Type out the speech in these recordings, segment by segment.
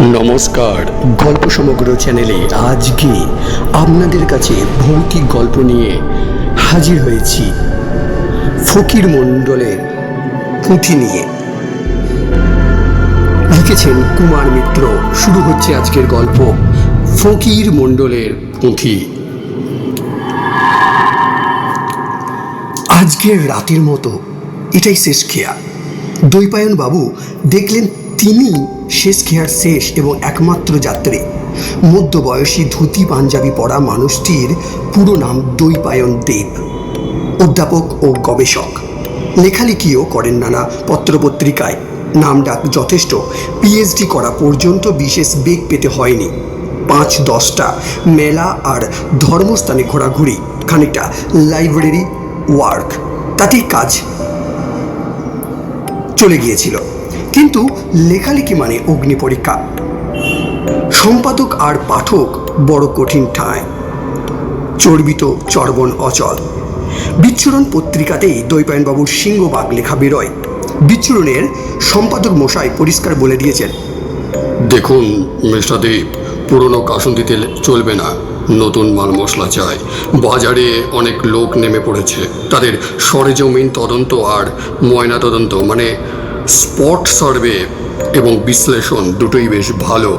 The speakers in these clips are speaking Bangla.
নমস্কার। গল্প সমগ্র চ্যানেলে আজকে আপনাদের কাছে ভৌতিক গল্প নিয়ে হাজির হয়েছি ফকির মণ্ডলের পুঁথি নিয়ে। লিখেছেন কুমার মিত্র। শুরু হচ্ছে আজকের গল্প ফকির মণ্ডলের পুঁথি। আজকের রাতের মতো এটাই শেষ খেয়া। দৈপায়ন বাবু দেখলেন তিনি শেষ খেয়ার শেষ এবং একমাত্র যাত্রী। মধ্যবয়সী ধুতি পাঞ্জাবি পরা মানুষটির পুরো নাম দৈপায়ন দেব, অধ্যাপক ও গবেষক। লেখালেখিও করেন নানা পত্রপত্রিকায়। নাম ডাক যথেষ্ট। পিএইচডি করা পর্যন্ত বিশেষ বেগ পেতে হয়নি। পাঁচ দশটা মেলা আর ধর্মস্থানে ঘোরাঘুরি, খানিকটা লাইব্রেরি ওয়ার্ক তাতেই কাজ চলে গিয়েছিল। কিন্তু লেখালেখি মানে অগ্নি পরীক্ষা। সম্পাদক আর পাঠক বড় কঠিন ঠাঁয় চর্বিত চর্বণ অচল। বিচ্ছুরণ পত্রিকাতেই দৈপায়নবাবুর সিংহবাগ লেখা বেরোয়। বিচ্ছুরণের সম্পাদক মশাই পরিষ্কার বলে দিয়েছেন, দেখুন মিস্টার দেব পুরনো কাসন্দিতে চলবে না। নতুন মাল মশলা চাই। বাজারে অনেক লোক নেমে পড়েছে। তাদের সরেজমিন তদন্ত আর ময়না তদন্ত মানে স্পট সার্ভে এবং বিশ্লেষণ দুটোই বেশ ভালো।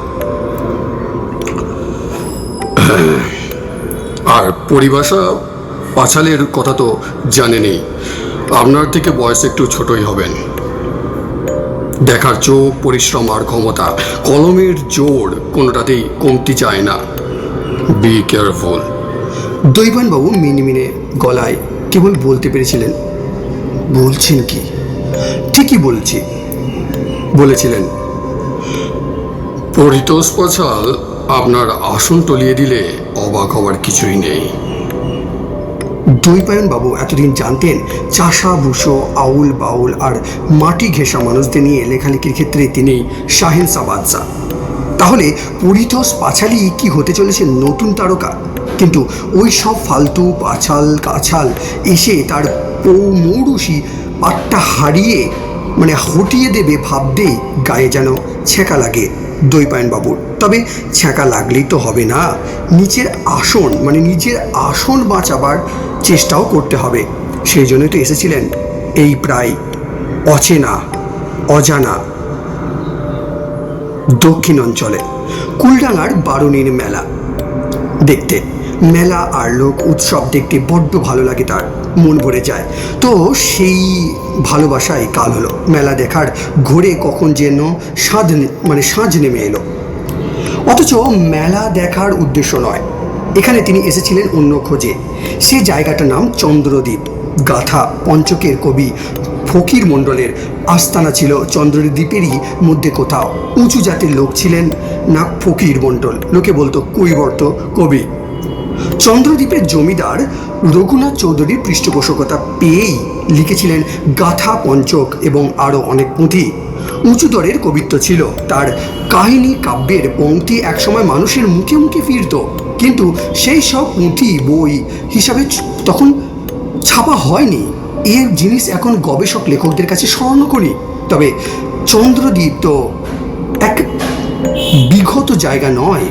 আর পরিভাষা পাছালের কথা তো জানেনই। আপনার থেকে বয়স একটু ছোটই হবেন। দেখার চোখ, পরিশ্রম আর ক্ষমতা, কলমের জোর কোনোটাতেই কমতি চায় না। বি কেয়ারফুল দৈবানবাবু মিনমিনে গলায় কেবল বলতে পেরেছিলেন, বলছেন কি? ঠিকই বলছি? বলেছিলেন। পরিতোষ পাছাল আপনার আসন টলিয়ে দিলে অবাক হওয়ার কিছুই নেই। বাবু এতদিন জানতেন চাষা বুসো আউল বাউল আর মাটি ঘেঁষা মানুষদের নিয়ে লেখালেখির ক্ষেত্রে তিনি শাহিন সাবাদশা তাহলে পরিতোষ পাছালি কি হতে চলেছে নতুন তারকা? কিন্তু ওই সব ফালতু পাছাল কাছাল এসে তার পৌ পৌমৌরুষি পাটটা হারিয়ে মানে হটিয়ে দেবে ভাবতেই গায়ে যেন ছেঁকা লাগে বাবুর তবে ছ্যাঁকা লাগলেই তো হবে না। নিচের আসন মানে নিজের আসন বাঁচাবার চেষ্টাও করতে হবে। সেই জন্যই তো এসেছিলেন এই প্রায় অচেনা, অজানা দক্ষিণ অঞ্চলে কুলডাঙ্গার বারুণীর মেলা। দেখতে, মেলা আর লোক উৎসব দেখতে বড্ড ভালো লাগে তার। মন ভরে যায়। তো সেই ভালোবাসায় কাল হলো। মেলা দেখার ঘুরে কখন যেন নে- মানে সাঁঝ নেমে এলো। অথচ মেলা দেখার উদ্দেশ্য নয়। এখানে তিনি এসেছিলেন অন্য খোঁজে। সে জায়গাটার নাম চন্দ্রদ্বীপ। গাথা পঞ্চকের কবি ফকির মণ্ডলের আস্তানা ছিল চন্দ্রদ্বীপেরই মধ্যে কোথাও। উঁচু জাতির লোক ছিলেন না ফকির মণ্ডল। লোকে বলতো কৈবর্ত কবি। চন্দ্রদ্বীপের জমিদার রঘুনাথ চৌধুরীর পৃষ্ঠপোষকতা পেয়েই লিখেছিলেন গাথা পঞ্চক এবং আরও অনেক পুঁথি। উঁচু দরের কবিত্ব ছিল। তার কাহিনী, কাব্যের পংক্তি একসময় মানুষের মুখে মুখে ফিরত। কিন্তু সেই সব পুঁথি, বই হিসাবে তখন ছাপা হয়নি। এর জিনিস এখন গবেষক লেখকদের কাছে স্মরণ করি তবে চন্দ্রদ্বীপ তো এক বিঘত জায়গা নয়।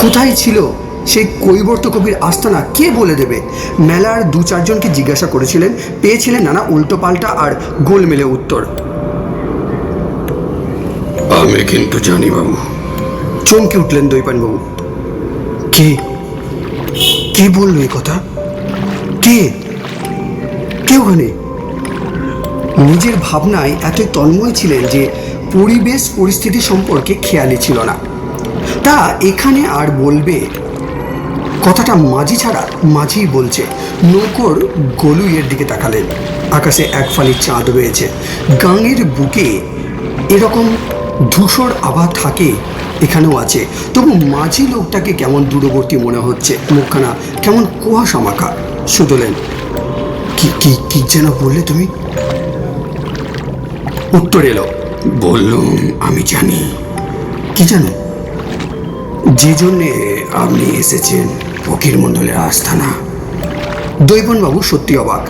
কোথায় ছিল সেই কৈবর্ত কবির আস্তানা কে বলে দেবে? মেলার দু চারজনকে জিজ্ঞাসা করেছিলেন পেয়েছিলেন নানা উল্টোপাল্টা আর গোলমেলে উত্তর। আমি কিন্তু জানি বাবু। চমকে উঠলেন দৈপানবাবু। কে? কে বলল এই কথা? কে? কে ওখানে? নিজের ভাবনায় এতই তন্ময় ছিলেন যে পরিবেশ পরিস্থিতি সম্পর্কে খেয়ালি ছিল না। তা এখানে আর বলবে কথাটা মাঝি ছাড়া মাঝিই বলছে। নৌকর গলুইয়ের দিকে তাকালেন। আকাশে এক ফালি চাঁদ রয়েছে গাঙের বুকে এরকম ধূসর আভা থাকে এখানেও আছে। তবু মাঝি লোকটাকে কেমন দূরবর্তী মনে হচ্ছে? মুখখানা কেমন কুয়াশা মাখা। শুধলেন কি কি কি যেন বললে তুমি? উত্তর এলো, বললুম, আমি জানি। কি জানো? যে জন্যে আপনি এসেছেন ফকির মণ্ডলের আস্থানা। দৈবনবাবু, সত্যি অবাক।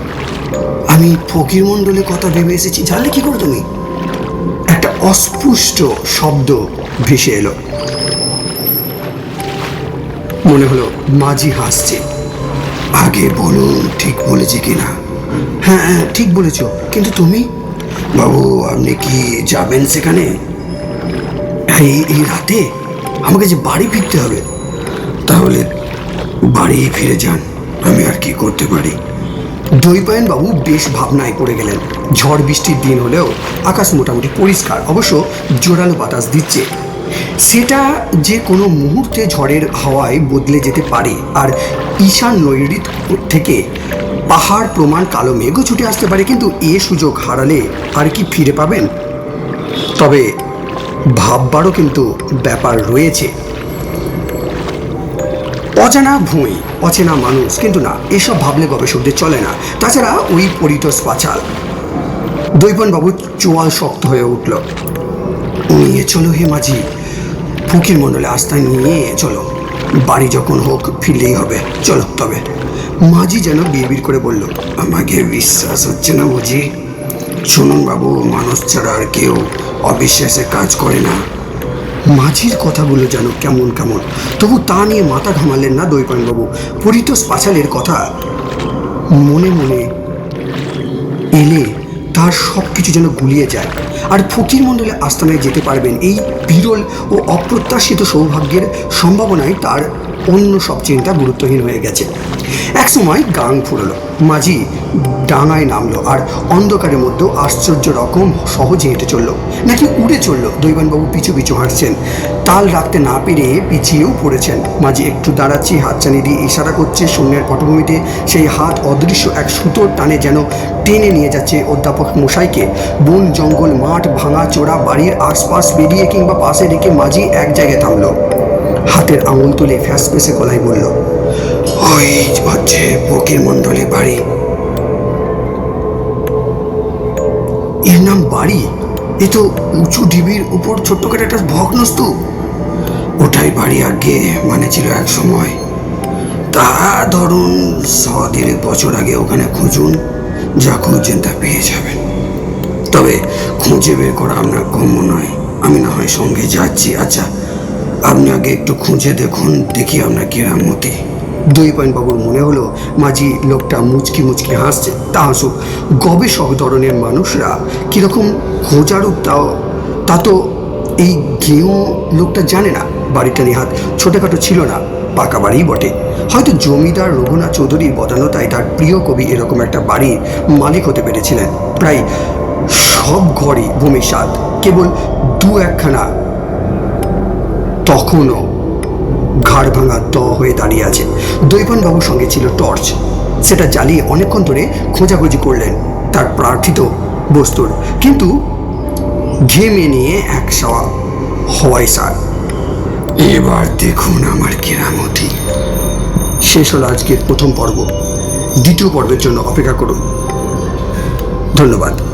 আমি ফকির মণ্ডলের কথা ভেবে এসেছি, জানলে কি করো তুমি? একটা অস্পুষ্ট শব্দ ভেসে এলো। মনে হলো মাঝি হাসছে। আগে বলুন ঠিক বলেছি কিনা? হ্যাঁ হ্যাঁ ঠিক বলেছ। কিন্তু তুমি? বাবু, আপনি কি যাবেন সেখানে? এই এই রাতে? আমাকে যে বাড়ি ফিরতে হবে। তাহলে বাড়ি ফিরে যান। আমি আর কি করতে পারি? দৈপায়ন বাবু বেশ ভাবনায় পড়ে গেলেন। ঝড় বৃষ্টির দিন হলেও আকাশ মোটামুটি পরিষ্কার, অবশ্য জোরালো বাতাস দিচ্ছে। সেটা যে কোনো মুহূর্তে ঝড়ের হাওয়ায় বদলে যেতে পারে, আর ঈশান নৈরিত থেকে পাহাড়, প্রমাণ, কালো মেঘও ছুটে আসতে পারে, কিন্তু এ সুযোগ হারালে আর কি ফিরে পাবেন? তবে ভাববারও কিন্তু ব্যাপার রয়েছে। অজানা ভূমি, অচেনা মানুষ, কিন্তু না, এসব ভাবলে গবেষকদের চলে না। তাছাড়া ওই পরিতোষ পাচাল। বাবু চোয়াল শক্ত হয়ে উঠল। নিয়ে চলো হে মাঝি। ফকির মণ্ডলে আস্থায় নিয়ে চলো। বাড়ি যখন হোক, ফিরলেই হবে। চলো তবে। মাঝি যেন বিড় করে বলল, আমাকে বিশ্বাস হচ্ছে না বুঝি শুনুন বাবু, মানুষ ছাড়া আর কেউ অবিশ্বাসে কাজ করে না। মাঝির কথাগুলো যেন কেমন কেমন? তবু তা নিয়ে মাথা ঘামালেন না বাবু পরিতোষ পাঁচালের কথা মনে মনে এলে তার সব কিছু যেন গুলিয়ে যায়। আর ফকির মণ্ডলে আস্তানায় যেতে পারবেন এই বিরল ও অপ্রত্যাশিত সৌভাগ্যের সম্ভাবনায় তার অন্য সব চিন্তা গুরুত্বহীন হয়ে গেছে। একসময় গাং ফুরলো। মাঝি ডাঙায় নামলো আর অন্ধকারের মধ্যেও আশ্চর্য রকম সহজে হেঁটে চলল। নাকি উড়ে চলল? দৈবানবাবু পিছু পিছু হাঁটছেন। তাল রাখতে না পেরে পিছিয়েও পড়েছেন। মাঝে একটু দাঁড়াচ্ছি, হাতছানি দিয়ে ইশারা করছে, শূন্যের পটভূমিতে সেই হাত অদৃশ্য এক সুতোর টানে যেন টেনে নিয়ে যাচ্ছে অধ্যাপক মশাইকে। বন, জঙ্গল, মাঠ, ভাঙা, চোরা, বাড়ির আশপাশ বেরিয়ে কিংবা পাশে রেখে মাঝি এক জায়গায় থামলো। হাতের আঙুল তুলে ফ্যাস ফেসে গলায় বলল, ওই হচ্ছে ফকির মণ্ডলের বাড়ি। এর নাম বাড়ি? এ তো উঁচু ঢিবির উপর ছোট্ট ছোট্টখাটো একটা ভগ্নস্তূপ ওটাই বাড়ি আগে মানে ছিল এক সময়। তা ধরুন ছ দেড়েক বছর আগে ওখানে খুঁজুন, যা খুঁজছেন তা পেয়ে যাবেন। তবে খুঁজে বের করা আপনার গম্য নয়। আমি না হয় সঙ্গে যাচ্ছি। আচ্ছা আপনি আগে একটু খুঁজে দেখুন, দেখি আপনার কেরামতি দইপায়ন বাবুর মনে হলো, মাঝি লোকটা মুচকি মুচকি হাসছে। তা হাসুক গবেষক ধরনের মানুষরা কীরকম খোঁজারূপ তাও, তা তো এই গেঁয়ো লোকটা জানে না। বাড়িটা নিহাত ছোটোখাটো ছিল না, পাকা বাড়িই বটে। হয়তো জমিদার রঘুনাথ চৌধুরীর বদানতায় তার প্রিয় কবি এরকম একটা বাড়ির মালিক হতে পেরেছিলেন। প্রায় সব ঘরই ভূমি স্বাদ কেবল দু একখানা তখনও ঘাড় ভাঙা দ হয়ে দাঁড়িয়ে আছে বাবুর সঙ্গে ছিল টর্চ। সেটা জ্বালিয়ে অনেকক্ষণ ধরে খোঁজাখুঁজি করলেন তার প্রার্থিত বস্তুর। কিন্তু ঘেমে নিয়ে এক সাওয়া হওয়াই সার এবার দেখুন আমার কেরামতি। শেষ হলো আজকের প্রথম পর্ব। দ্বিতীয় পর্বের জন্য অপেক্ষা করুন। ধন্যবাদ।